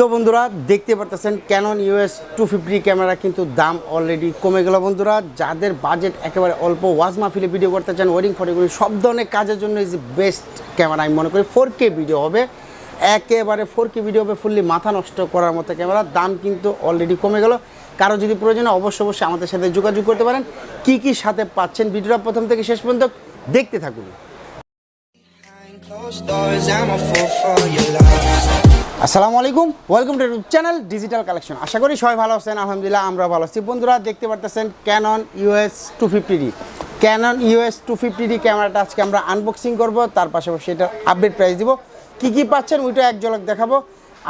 তো বন্ধুরা, দেখতে পারতেছেন Canon US two fifty camera কিন্তু দাম অলরেডি কমে গেল বন্ধুরা। যাদের বাজেট একেবারে অল্প, ওয়াজ মাহফিলে ভিডিও করতে চান ওয়েডিং ফটোগ্রাফি সব ধরনের কাজের জন্য ইজ বেস্ট ক্যামেরা আমি মনে করি। ফোর কে ভিডিও হবে। একেবারে ফোর কে ভিডিও হবে ফুললি মাথা নষ্ট করার মতো ক্যামেরা। দাম কিন্তু অলরেডি কমে গেল। কারও যদি প্রয়োজন অবশ্যই অবশ্যই আমাদের সাথে যোগাযোগ করতে পারেন। কি কি সাথে পাচ্ছেন? ভিডিওটা প্রথম থেকে শেষ পর্যন্ত দেখতে থাকুন। আসসালামু আলাইকুম। Welcome to YouTube channel digital collection আশা করি সবাই ভালো আছেন, আলহামদুলিল্লাহ আমরা ভালো আছি। বন্ধুরা, দেখতে পারতেছেন Canon US two fifty D Canon US two fifty D ক্যামেরাটা আজকে আমরা আনবক্সিং করব, তার পাশাপাশি এটা আপডেট প্রাইস দিব। কী কী পাচ্ছেন ওইটা এক ঝলক দেখাবো।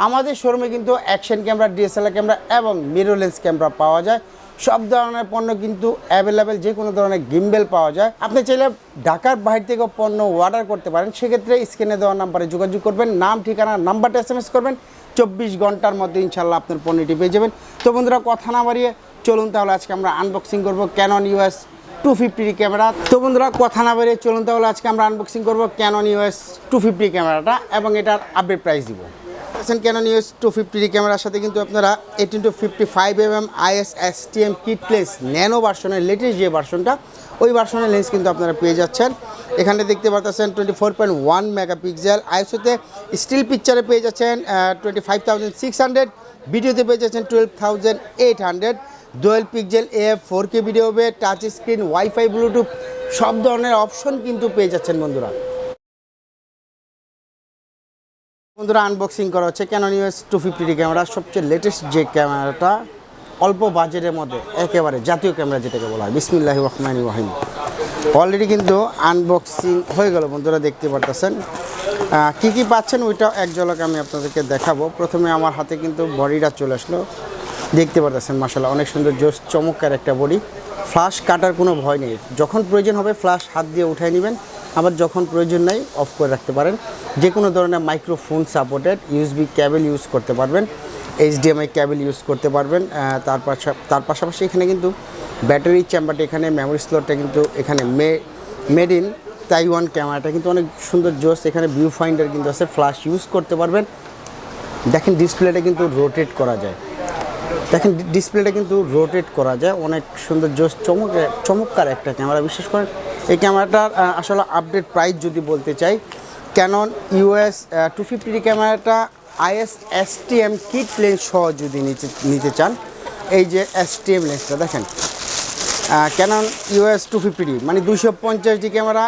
আমাদের শোরুমে কিন্তু অ্যাকশন ক্যামেরা ডিএসএলআর ক্যামেরা এবং মিরোলেন্স ক্যামেরা পাওয়া যায়। সব ধরনের পণ্য কিন্তু অ্যাভেলেবেল যে কোনো ধরনের গিম্বেল পাওয়া যায়। আপনি চাইলে ঢাকার বাইরে থেকেও পণ্য অর্ডার করতে পারেন। সেক্ষেত্রে স্ক্রিনে দেওয়া নাম্বারে যোগাযোগ করবেন, নাম, ঠিকানা নাম্বারটা এস এম এস করবেন। চব্বিশ ঘণ্টার মধ্যে ইনশাল্লাহ আপনার পণ্যটি পেয়ে যাবেন। তো বন্ধুরা, কথা না বাড়িয়ে চলুন তাহলে আজকে আমরা আনবক্সিং করব Canon US two fifty camera তো বন্ধুরা, কথা না বেরিয়ে চলুন তাহলে আজকে আমরা আনবক্সিং করব ক্যানন ইউএস টু ফিফটি ক্যামেরাটা এবং এটার আপডেট প্রাইস দিব। আছেন ক্যানন ইউএস টু ফিফটি ক্যামেরার সাথে কিন্তু আপনারা eighteen two fifty five M M IS S T M kitless nano ভার্সনের লেটেস্ট যে ভার্সনটা ওই ভার্সনের লেন্স কিন্তু আপনারা পেয়ে যাচ্ছেন। এখানে দেখতে পাচ্ছেন twenty four point one megapixel আইএসওতে still পিকচারে পেয়ে যাচ্ছেন twenty five thousand six hundred ভিডিওতে পেয়ে যাচ্ছেন twelve thousand eight hundred dual pixel F four K video হবে টাচ স্ক্রিন ওয়াইফাই ব্লুটুথ সব ধরনের অপশন কিন্তু পেয়ে যাচ্ছেন বন্ধুরা। বন্ধুরা আনবক্সিং করা হচ্ছে Canon US two fifty camera সবচেয়ে লেটেস্ট যে ক্যামেরাটা অল্প বাজেটের মধ্যে, একেবারে জাতীয় ক্যামেরা যেটাকে বলা হয়। বিসমিল্লাহ রহমান রাহিম। অলরেডি কিন্তু আনবক্সিং হয়ে গেল বন্ধুরা, দেখতে পারতেছেন। কী কী পাচ্ছেন ওইটাও এক ঝলক আমি আপনাদেরকে দেখাবো। প্রথমে আমার হাতে কিন্তু বডিটা চলে আসলো। দেখতে পারতেছেন মাসাল্লাহ অনেক সুন্দর জোস, চমৎকার একটা বডি। ফ্লাশ কাটার কোনো ভয় নেই। যখন প্রয়োজন হবে ফ্লাশ হাত দিয়ে উঠাই নেবেন। আবার যখন প্রয়োজন নেই অফ করে রাখতে পারেন। যে কোনো ধরনের microphone supported USB cable use করতে পারবেন এইচডিএমআই ক্যাবেল ইউজ করতে পারবেন তার পাশা, তার পাশাপাশি এখানে কিন্তু ব্যাটারি চেম্বারটা এখানে মেমোরি স্লটটা কিন্তু এখানে মে মেড ইন তাইওয়ান ক্যামেরাটা কিন্তু অনেক সুন্দর জোস এখানে ভিউ ফাইন্ডার কিন্তু আছে ফ্লাশ ইউজ করতে পারবেন। দেখেন ডিসপ্লেটা কিন্তু রোটেট করা যায়। দেখেন ডিসপ্লেটা কিন্তু রোটেট করা যায়। অনেক সুন্দর জোস চমক, চমৎকার একটা ক্যামেরা বিশেষ করে এই ক্যামেরাটার আসলে আপডেট প্রাইস যদি বলতে চাই ক্যানন ইউএস টু ফিফটি ক্যামেরাটা IS S T M kit lens সহ যদি নিতে নিতে চান, এই যে এস টি এম লেন্সটা দেখেন ক্যানন ইউএস টু ফিফটি মানে দুইশো পঞ্চাশ D camera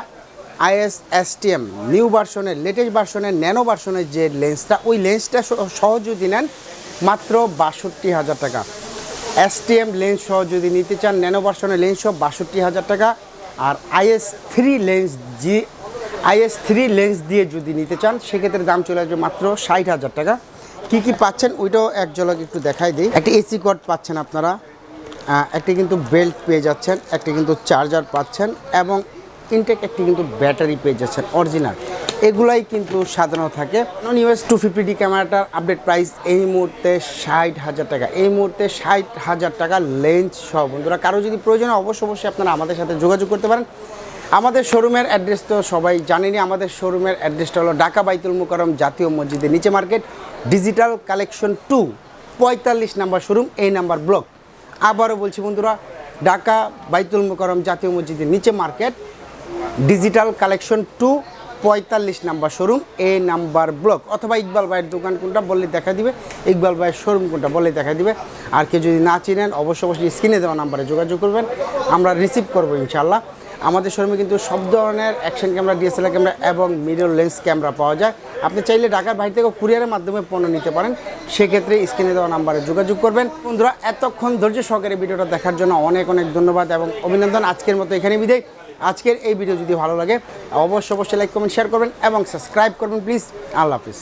IS S T M new ভার্সনের লেটেস্ট ভার্সনের ন্যানো ভার্সনের যে লেন্সটা ওই লেন্সটা সহ- যদি নেন, মাত্র বাষট্টি হাজার টাকা। এস টি এম লেন্স সহ যদি নিতে চান ন্যানো ভার্সনের লেন্স সহ বাষট্টি হাজার টাকা। আর IS three lens G IS three lens দিয়ে যদি নিতে চান, সেক্ষেত্রে দাম চলে আসবে মাত্র ষাট হাজার টাকা। কী কী পাচ্ছেন? ওইটাও এক ঝলক একটু দেখাই দিই। একটা এসি কর্ড পাচ্ছেন আপনারা। একটি কিন্তু বেল্ট পেয়ে যাচ্ছেন, একটি কিন্তু চার্জার পাচ্ছেন এবং ইনটেক একটি কিন্তু ব্যাটারি পেয়ে যাচ্ছেন অরিজিনাল এগুলাই কিন্তু সাজানো থাকে। নন ইউএস টু ফিফটি ক্যামেরাটার আপডেট প্রাইস এই মুহূর্তে ষাট হাজার টাকা। এই মুহূর্তে ষাট হাজার টাকা লেন্স সহ। বন্ধুরা, কারও যদি প্রয়োজন হয়, অবশ্যই অবশ্যই আপনারা আমাদের সাথে যোগাযোগ করতে পারেন। আমাদের শোরুমের অ্যাড্রেস তো সবাই জানেনি আমাদের শোরুমের অ্যাড্রেসটা হলো ঢাকা বাইতুল মুকাররম জাতীয় মসজিদের নিচে মার্কেট ডিজিটাল কালেকশন টু পঁয়তাল্লিশ নাম্বার শোরুম এই নাম্বার ব্লক আবারও বলছি বন্ধুরা, ঢাকা বাইতুল মুকাররম জাতীয় মসজিদের নিচে মার্কেট ডিজিটাল কালেকশন টু, পঁয়তাল্লিশ নাম্বার শোরুম এ নাম্বার ব্লক। অথবা ইকবাল ভাইয়ের দোকান কোনটা বললে দেখা দিবে, ইকবাল ভাইয়ের শোরুম কোনটা বললে দেখা দিবে। আর কেউ যদি না চিনেন, অবশ্যই অবশ্যই স্ক্রিনে দেওয়া নাম্বারে যোগাযোগ করবেন, আমরা রিসিভ করব ইনশাল্লাহ আমাদের শোরুমে কিন্তু সব ধরনের অ্যাকশন ক্যামেরা ডিএসএলআর ক্যামেরা এবং মিরর লেন্স ক্যামেরা পাওয়া যায়। আপনি চাইলে ঢাকার বাইরে থেকেও কুরিয়ারের মাধ্যমে পণ্য নিতে পারেন। সেক্ষেত্রে স্ক্রিনে দেওয়া নাম্বারে যোগাযোগ করবেন। বন্ধুরা, এতক্ষণ ধৈর্য সহকারে ভিডিওটা দেখার জন্য অনেক অনেক ধন্যবাদ এবং অভিনন্দন। আজকের মতো এখানে বিদায়। আজকের এই ভিডিও যদি ভালো লাগে, অবশ্যই অবশ্যই লাইক কমেন্ট শেয়ার করবেন এবং সাবস্ক্রাইব করবেন প্লিজ আল্লাহ হাফিজ।